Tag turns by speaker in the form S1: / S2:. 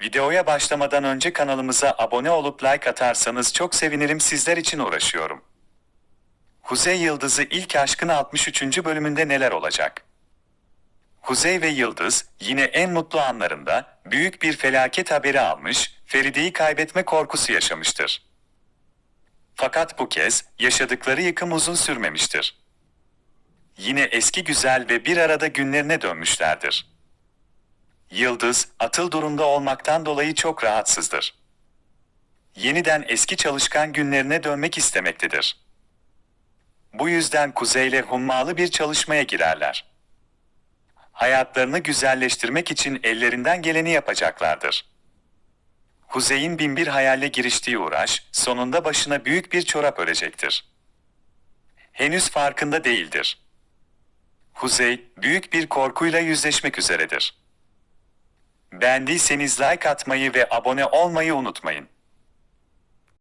S1: Videoya başlamadan önce kanalımıza abone olup like atarsanız çok sevinirim sizler için uğraşıyorum. Kuzey Yıldızı ilk aşkın 63. bölümünde neler olacak? Kuzey ve Yıldız yine en mutlu anlarında büyük bir felaket haberi almış, Feride'yi kaybetme korkusu yaşamıştır. Fakat bu kez yaşadıkları yıkım uzun sürmemiştir. Yine eski güzel ve bir arada günlerine dönmüşlerdir. Yıldız, atıl durumda olmaktan dolayı çok rahatsızdır. Yeniden eski çalışkan günlerine dönmek istemektedir. Bu yüzden Kuzey ile hummalı bir çalışmaya girerler. Hayatlarını güzelleştirmek için ellerinden geleni yapacaklardır. Kuzey'in binbir hayalle giriştiği uğraş, sonunda başına büyük bir çorap örecektir. Henüz farkında değildir. Kuzey, büyük bir korkuyla yüzleşmek üzeredir. Beğendiyseniz like atmayı ve abone olmayı unutmayın.